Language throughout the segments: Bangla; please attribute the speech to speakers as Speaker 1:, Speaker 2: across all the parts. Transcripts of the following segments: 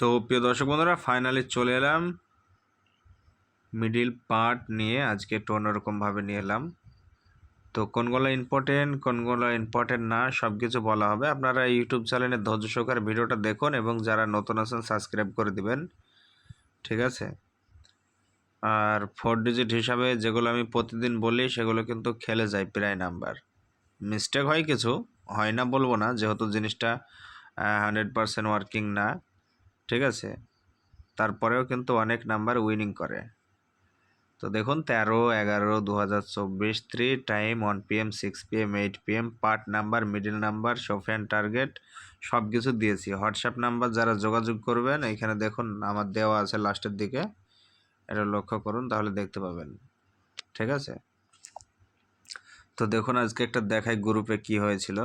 Speaker 1: তো প্রিয় দর্শক বন্ধুরা ফাইনালি চলে এলাম। মিডিল পার্ট নিয়ে আজকে একটু অন্যরকমভাবে নিয়ে এলাম। তো কোনগুলো ইম্পর্টেন্ট কোনগুলো ইম্পর্টেন্ট না সব কিছু বলা হবে। আপনারা ইউটিউব চ্যানেলে ধৈর্য সহকারে ভিডিওটা দেখুন এবং যারা নতুন আছেন সাবস্ক্রাইব করে দিবেন। ঠিক আছে? আর ফোর ডিজিট হিসাবে যেগুলো আমি প্রতিদিন বলি, সেগুলো কিন্তু খেলে যায় প্রায় নাম্বার মিস্টেক হয় কিছু, হয় না বলব না, যেহেতু জিনিসটা হান্ড্রেড পারসেন্ট ওয়ার্কিং না। ঠিক আছে? তারপরেও কিন্তু অনেক নাম্বার উইনিং করে। তো দেখুন, তেরো, এগারো দু হাজার চব্বিশ three time one P M six P M eight P M part number middle number Sofian target সব কিছু দিয়েছি। হোয়াটসঅ্যাপ নাম্বার যারা যোগাযোগ করবেন, এখানে দেখুন, আমার দেওয়া আছে লাস্টের দিকে। এটা লক্ষ্য করুন, তাহলে দেখতে পাবেন। ঠিক আছে? তো দেখুন, আজকে একটা দেখাই গ্রুপে কি হয়েছিল।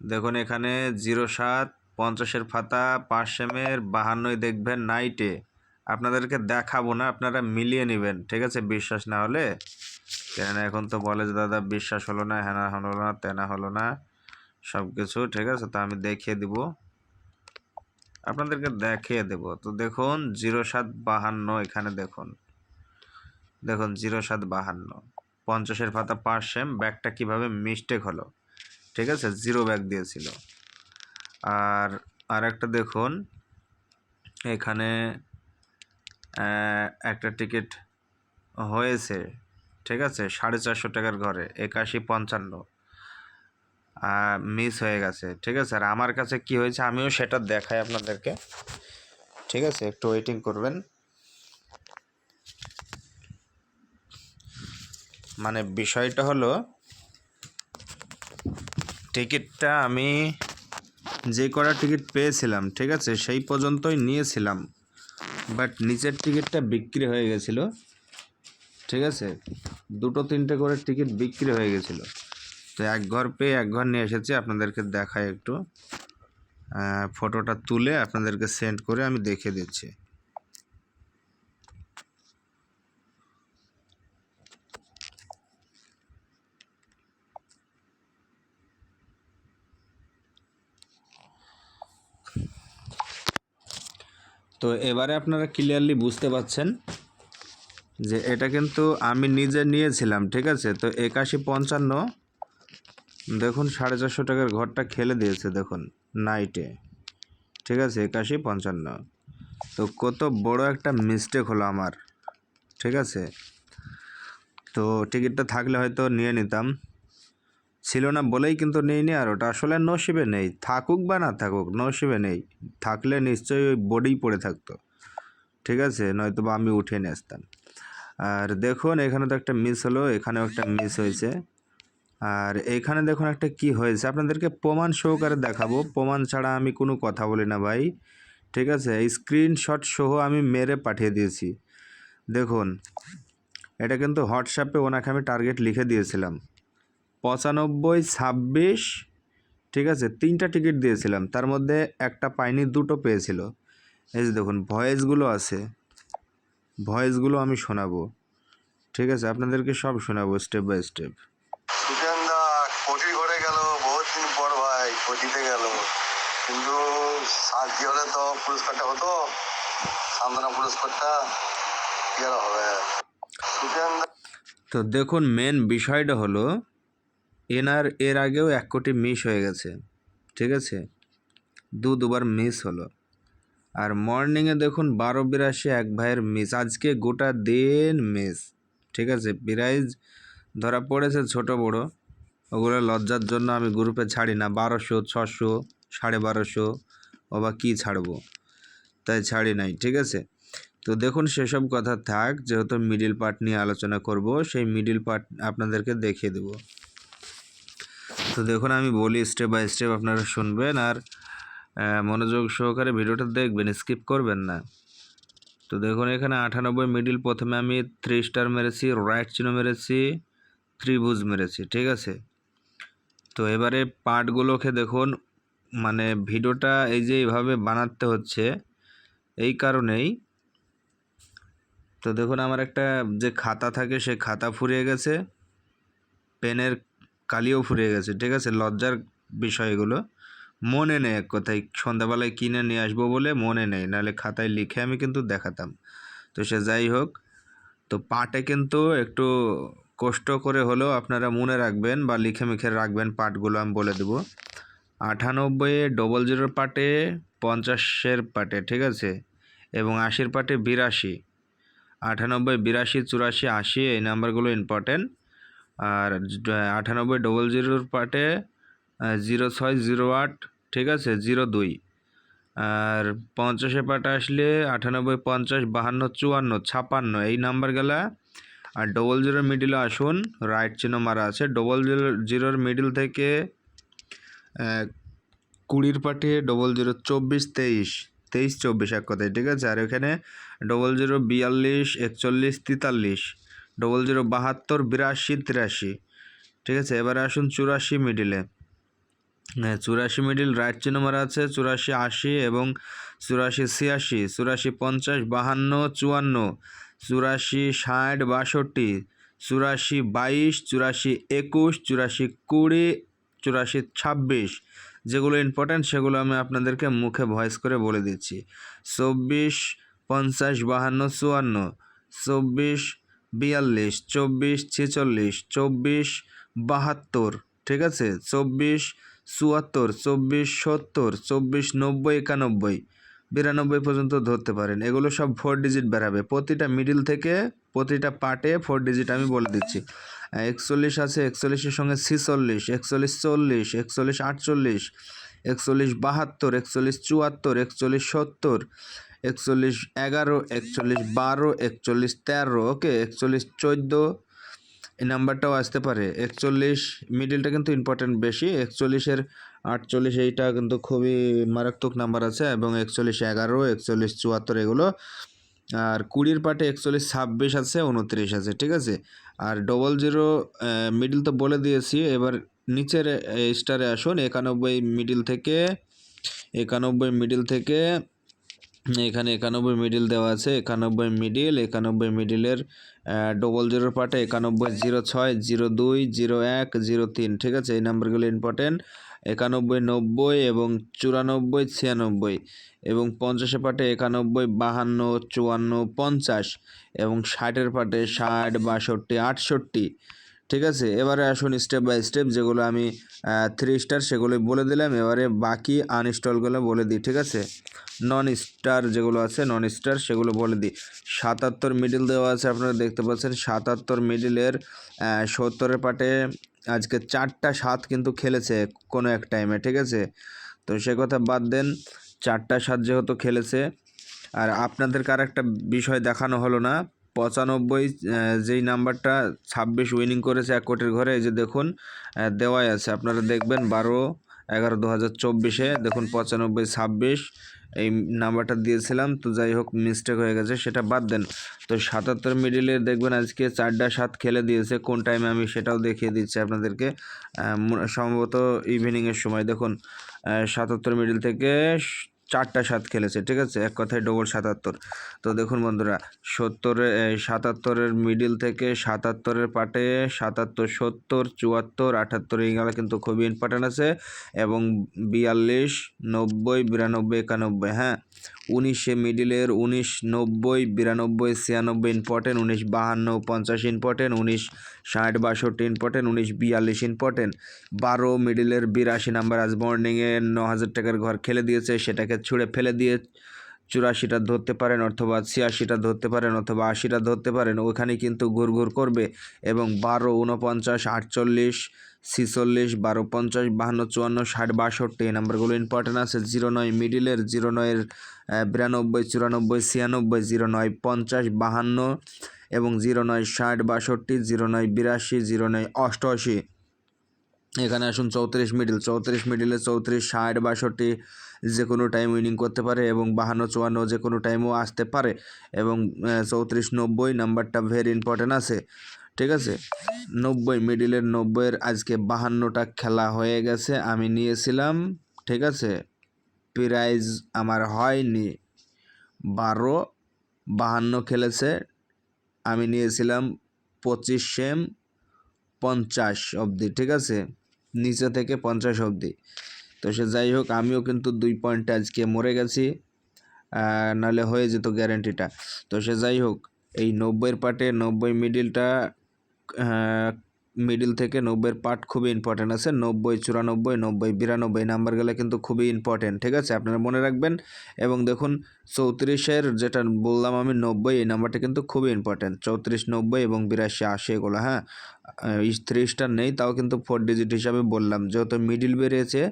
Speaker 1: দেখুন, এখানে জিরো সাত পঞ্চাশের ফাতা, পাঁচ সেমের বাহান্নই দেখবেন নাইটে। আপনাদেরকে দেখাবো না, আপনারা মিলিয়ে নেবেন, ঠিক আছে? বিশ্বাস না হলে? কেননা এখন তো বলে যে, দাদা, বিশ্বাস হলো না হ্যানা হলো না, তেনা হলো না সব কিছু ঠিক আছে? তো আমি দেখিয়ে দিব। আপনাদেরকে দেখিয়ে দেব। তো দেখুন, জিরো সাত বাহান্ন, এখানে দেখুন। দেখুন, জিরো সাত বাহান্ন। পঞ্চাশের পাতা পাঁচ সেম, ব্যাগটা কীভাবে মিস্টেক হলো, ঠিক আছে? জিরো ব্যাগ দিয়েছিল। আর আর একটা দেখুন, এখানে একটা টিকিট হয়েছে, ঠিক আছে? সাড়ে চারশো টাকার ঘরে, একাশি পঞ্চান্ন। মিস হয়ে গেছে, ঠিক আছে? আর আমার কাছে কি হয়েছে, আমিও সেটা দেখাই আপনাদেরকে, ঠিক আছে? একটু ওয়েটিং করবেন। মানে বিষয়টা হলো, টিকিটটা আমি যে কটা টিকিট পেয়েছিলাম, ঠিক আছে, সেই পর্যন্তই নিয়েছিলাম। বাট নিচের টিকিটটা বিক্রি হয়ে গেছিল, ঠিক আছে? দুটো তিনটে করে টিকিট বিক্রি হয়ে গেছিল। তো এক ঘর পেয়ে এক ঘর নিয়ে এসেছি, আপনাদেরকে দেখায় একটু। ফটোটা তুলে আপনাদেরকে সেন্ড করে আমি দেখে দিচ্ছি। তো এবারে আপনারা ক্লিয়ারলি বুঝতে পাচ্ছেন যে এটা কিন্তু আমি নিজে নিয়েছিলাম, ঠিক আছে? তো একাশি পঞ্চান্ন, দেখুন সাড়ে চারশো টাকার ঘরটা খেলে দিয়েছে, দেখুন নাইটে ঠিক আছে? একাশি পঞ্চান্ন। তো কত বড় একটা মিস্টেক হলো আমার, ঠিক আছে? তো টিকিটটা থাকলে হয়তো নিয়ে নিতাম। ছিল না বলেই কিন্তু নিইনি আর ওটা আসলে নসিবে নেই। থাকুক বা না থাকুক, নসিবে নেই। থাকলে নিশ্চয়ই ওই বডিই পড়ে থাকতো। ঠিক আছে? নয়তো বা আমি উঠিয়ে নিয়ে আসতাম। আর দেখুন, এখানে তো একটা মিস হলো, এখানেও একটা মিস হয়েছে। আর এখানে দেখুন একটা কি হয়েছে? আপনাদেরকে প্রমাণ সহকারে দেখাবো। প্রমাণ ছাড়া আমি কোনো কথা বলি না ভাই। ঠিক আছে? স্ক্রিনশট সহ আমি মেরে পাঠিয়ে দিয়েছি। দেখুন, এটা কিন্তু হোয়াটসঅ্যাপে ওনাকে আমি টার্গেট লিখে দিয়েছিলাম। পঁচানব্বই ছাব্বিশ ঠিক আছে তিনটা টিকিট দিয়েছিলাম। তার মধ্যে একটা পাইনি দুটো পেয়েছিল। এই যে দেখুন ভয়েসগুলো আছে। ভয়েসগুলো আমি শোনাবো। ঠিক আছে আপনাদেরকে সব শোনাবো স্টেপ বাই স্টেপ
Speaker 2: ঘরে গেল বহুত দিন পর ভাই কোটিতে গেল। কিন্তু হলে তো পুরস্কারটা হতো সান্ত্বনা পুরস্কারটা হবে।
Speaker 1: তো দেখুন মেন বিষয়টা হলো এনার এর আগেও এক কোটি মিস হয়ে গেছে, ঠিক আছে? দু দুবার মিস হলো। আর মর্নিংয়ে দেখুন বারো বিরাশি এক ভাইয়ের মিস, আজকে গোটা দিন মিস, ঠিক আছে? প্রাইজ ধরা পড়েছে ছোট বড়, ওগুলো লজ্জার জন্য আমি গ্রুপে ছাড়ি না, বারোশো, ছশো, সাড়ে বারোশো, ও বা কী ছাড়বো? তাই ছাড়ি নাই, ঠিক আছে? তো দেখুন সেসব কথা থাক, যেহেতু মিডিল পার্ট নিয়ে আলোচনা করব, সেই মিডিল পার্ট আপনাদেরকে দেখিয়ে দেব। তো দেখুন, আমি বলি স্টেপ বাই স্টেপ আপনারা শুনবেন আর মনোযোগ সহকারে ভিডিওটা দেখবেন স্কিপ করবেন না। তো দেখুন, এখানে আটানব্বই মিডিল প্রথমে আমি থ্রি স্টার মেরেছি রাইট চিহ্ন মেরেছি, ত্রিভুজ মেরেছি, ঠিক আছে? তো এবারে পার্টগুলোকে দেখুন মানে ভিডিওটা এই যে এইভাবে বানাতে হচ্ছে, এই কারণেই। তো দেখুন, আমার একটা যে খাতা থাকে, সে খাতা ফুরিয়ে গেছে। পেনের কালিও ফুরিয়ে গেছে, ঠিক আছে? লজ্জার বিষয়গুলো মনে নেই এক কথায়, সন্ধ্যাবেলায় কিনে নিয়ে আসব বলে মনে নেই, নাহলে খাতায় লিখে আমি কিন্তু দেখাতাম। তো সে যাই হোক, তো পাটে কিন্তু একটু কষ্ট করে হলেও আপনারা মনে রাখবেন বা লিখে মিখে রাখবেন পাটগুলো, আমি বলে দেবো। আটানব্বইয়ে ডবল জিরোর পাটে, পঞ্চাশের পাটে, ঠিক আছে? এবং আশির পাটে বিরাশি। আটানব্বই, বিরাশি, চুরাশি, আশি, এই নাম্বারগুলো ইম্পর্টেন্ট আর আটানব্বই ডবল জিরোর পাটে জিরো ছয় জিরো আট, ঠিক আছে? জিরো দুই। আর পঞ্চাশে পাটে আসলে আটানব্বই, পঞ্চাশ, বাহান্ন, চুয়ান্ন, ছাপান্ন, এই নাম্বারগুলা আর ডবল জিরোর মিডিলে আসুন রাইট চিহ্ন মারা আছে। ডবল জিরো জিরোর মিডিল থেকে কুড়ির পাটে ডবল জিরো চব্বিশ, তেইশ তেইশ, চব্বিশ এক কথায়, ঠিক আছে? আর এখানে ডবল জিরো বিয়াল্লিশ, একচল্লিশ, তেতাল্লিশ। ডবল জিরো বাহাত্তর, বিরাশি, তিরাশি। ঠিক আছে, এবারে আসুন চুরাশি মিডিলে হ্যাঁ চুরাশি মিডিল রাইট চিহ্ন মারা আছে, চুরাশি আশি এবং চুরাশি ছিয়াশি, চুরাশি পঞ্চাশ, বাহান্ন, চুয়ান্ন, চুরাশি ষাট, বাষট্টি, চুরাশি বাইশ, চুরাশি একুশ, চুরাশি কুড়ি, চুরাশি ছাব্বিশ। যেগুলো ইম্পর্ট্যান্ট সেগুলো আমি আপনাদেরকে মুখে ভয়েস করে বলে দিচ্ছি। চব্বিশ, পঞ্চাশ, বাহান্ন, চুয়ান্ন, চব্বিশ বিয়াল্লিশ, চব্বিশ, ছেচল্লিশ, চব্বিশ, বাহাত্তর, ঠিক আছে? চব্বিশ, চুয়াত্তর, চব্বিশ, সত্তর, চব্বিশ, নব্বই, একানব্বই। বিরানব্বই পর্যন্ত ধরতে পারেন। এগুলো সব ফোর ডিজিট বেরাবে। প্রতিটা মিডিল থেকে প্রতিটা পার্টে ফোর ডিজিট আমি বলে দিচ্ছি। একচল্লিশ আছে, একচল্লিশের সঙ্গে ছিচল্লিশ, একচল্লিশ চল্লিশ, একচল্লিশ আটচল্লিশ, একচল্লিশ বাহাত্তর, একচল্লিশ চুয়াত্তর, একচল্লিশ সত্তর একচল্লিশ এগারো, একচল্লিশ বারো, একচল্লিশ তেরো, ওকে, একচল্লিশ চোদ্দ। এই নাম্বারটাও আসতে পারে। একচল্লিশ মিডিলটা কিন্তু ইম্পর্টেন্ট বেশি। একচল্লিশের আটচল্লিশ, এইটা কিন্তু খুবই মারাত্মক নাম্বার আছে। এবং একচল্লিশ এগারো, একচল্লিশ চুয়াত্তর এগুলো। আর কুড়ির পাটে একচল্লিশ ছাব্বিশ আছে, উনত্রিশ আছে, ঠিক আছে? আর ডবল জিরো মিডিল তো বলে দিয়েছি। এবার নিচের স্টারে আসুন। একানব্বই মিডিল থেকে, একানব্বই মিডিল থেকে এখানে একানব্বই মিডিল দেওয়া আছে, একানব্বই মিডিল একানব্বই মিডিলের ডবল জিরোর পাটে একানব্বই জিরো ছয় জিরো দুই জিরো এক জিরো তিন, ঠিক আছে? এই নাম্বারগুলো ইম্পর্টেন্ট একানব্বই নব্বই এবং চুরানব্বই ছিয়ানব্বই এবং পঞ্চাশে পাটে একানব্বই বাহান্ন, চুয়ান্ন, পঞ্চাশ এবং ষাটের পাটে ষাট, বাষট্টি, আটষট্টি। ঠিক আছে? এবারে আসুন স্টেপ বাই স্টেপ যেগুলো আমি থ্রি স্টার সেগুলো বলে দিলাম। এবারে বাকি আনইনস্টলগুলো বলে দিই, ঠিক আছে? নন স্টার যেগুলো আছে নন স্টার সেগুলো বলে দিই। সাতাত্তর মিডিল দেওয়া আছে, আপনারা দেখতে পাচ্ছেন। সাতাত্তর মিডিলের সত্তরের পাটে আজকে চারটা সাত কিন্তু খেলেছে কোনো এক টাইমে ঠিক আছে? তো সে কথা বাদ দেন, চারটা সাত যেহেতু খেলেছে। আর আপনাদেরকে আর একটা বিষয় দেখানো হলো না পঁচানব্বই যেই নাম্বারটা ছাব্বিশ উইনিং করেছে এক কোটির ঘরে, এই যে দেখুন দেওয়াই আছে। আপনারা দেখবেন বারো এগারো দু হাজার চব্বিশে, দেখুন পঁচানব্বই, ছাব্বিশ, এই নাম্বারটা দিয়েছিলাম। তো যাই হোক মিস্টেক হয়ে গেছে, সেটা বাদ দেন। তো সাতাত্তর মিডিলে দেখবেন আজকে চারটা সাত খেলে দিয়েছে, কোন টাইমে আমি সেটাও দেখিয়ে দিচ্ছি আপনাদেরকে সম্ভবত ইভিনিংয়ের সময়। দেখুন সাতাত্তর মিডিল থেকে চারটা সাত খেলেছে, ঠিক আছে? এক কথায় ডবল সাতাত্তর। তো দেখুন বন্ধুরা, সত্তরে সাতাত্তরের মিডিল থেকে সাতাত্তরের পাটে সাতাত্তর, সত্তর, চুয়াত্তর, আটাত্তর এইগুলো কিন্তু খুবই ইম্পর্ট্যান্ট আছে এবং বিয়াল্লিশ, নব্বই, বিরানব্বই, একানব্বই হ্যাঁ? উনিশে মিডিলের উনিশ, নব্বই, বিরানব্বই, ছিয়ানব্বই ইম্পর্টেন্ট উনিশ, বাহান্ন, পঞ্চাশ ইম্পর্টেন্ট উনিশ, ষাট, বাষট্টি ইম্পর্টেন্ট উনিশ, বিয়াল্লিশ ইম্পর্টেন্ট বারো মিডিলের বিরাশি নাম্বার আজ মর্নিংয়ে ন হাজার টাকার ঘর খেলে দিয়েছে, সেটাকে ছুঁড়ে ফেলে দিয়ে চুরাশিটা ধরতে পারেন অথবা ছিয়াশিটা ধরতে পারেন অথবা আশিটা ধরতে পারেন ওখানে কিন্তু ঘুরঘুর করবে। এবং বারো উনপঞ্চাশ আটচল্লিশ ছিচল্লিশ, বারো, পঞ্চাশ, বাহান্ন, চুয়ান্ন, ষাট, বাষট্টি। এই নাম্বারগুলো ইম্পর্টেন্ট আছে। জিরো নয় মিডিলের জিরো নয়ের বিরানব্বই, চুরানব্বই, ছিয়ানব্বই, জিরো নয় পঞ্চাশ, বাহান্ন এবং জিরো নয় ষাট, বাষট্টি, জিরো নয় বিরাশি, জিরো নয় অষ্টআশি। এখানে আসুন চৌত্রিশ মিডিল চৌত্রিশ মিডিলে চৌত্রিশ, ষাট, বাষট্টি যে কোনো টাইম উইনিং করতে পারে এবং বাহান্ন, চুয়ান্ন যে কোনো টাইমও আসতে পারে এবং চৌত্রিশ, নব্বই নাম্বারটা ভেরি ইম্পর্টেন্ট আছে। ঠিক আছে? নব্বই মিডিলের নব্বইয়ের আজকে বাহান্নটা খেলা হয়ে গেছে, আমি নিয়েছিলাম, ঠিক আছে? প্রাইজ আমার হয়নি। বারো, বাহান্ন খেলেছে, আমি নিয়েছিলাম পঁচিশ সেম, পঞ্চাশ অবধি, ঠিক আছে? নিচে থেকে পঞ্চাশ অবধি। তো সে যাই হোক, আমিও কিন্তু দুই পয়েন্টে আজকে মরে গেছি নাহলে হয়ে যেত গ্যারেন্টিটা তো সে যাই হোক, এই নব্বইয়ের পার্টে নব্বই মিডিলটা মিডিল থেকে নব্বইয়ের পার্ট খুবই ইম্পর্টেন্ট আছে। নব্বই, চুরানব্বই, নব্বই, বিরানব্বই নাম্বারগুলো কিন্তু খুবই ইম্পর্টেন্ট ঠিক আছে? আপনারা মনে রাখবেন। এবং দেখুন, চৌত্রিশের যেটা বললাম আমি, নব্বই, এই নাম্বারটা কিন্তু খুবই ইম্পর্টেন্ট চৌত্রিশ, নব্বই এবং বিরাশি, আশি এগুলো হ্যাঁ? ত্রিশটা নেই, তাও কিন্তু ফোর ডিজিট হিসাবে বললাম। যেহেতু মিডিল বেরিয়েছে,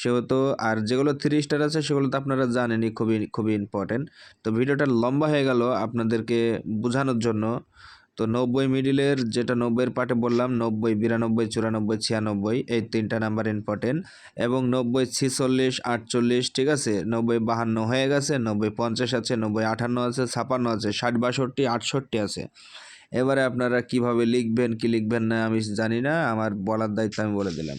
Speaker 1: সেহেতু আর যেগুলো থ্রি স্টার আছে, সেগুলো তো আপনারা জানেনই, খুবই খুবই ইম্পর্টেন্ট তো ভিডিওটা লম্বা হয়ে গেল আপনাদেরকে বোঝানোর জন্য। তো নব্বই মিডিলের যেটা নব্বইয়ের পার্টে বললাম, নব্বই, বিরানব্বই, চুরানব্বই, ছিয়ানব্বই, এই তিনটা নাম্বার ইম্পর্টেন্ট এবং নব্বই, ছিচল্লিশ, আটচল্লিশ, ঠিক আছে? নব্বই, বাহান্ন হয়ে গেছে, নব্বই, পঞ্চাশ আছে, নব্বই আঠান্ন আছে, ছাপান্ন আছে, ষাট, বাষট্টি, আটষট্টি আছে। এবারে আপনারা কীভাবে লিখবেন, কি লিখবেন না আমি জানি না, আমার বলার দায়িত্ব আমি বলে দিলাম।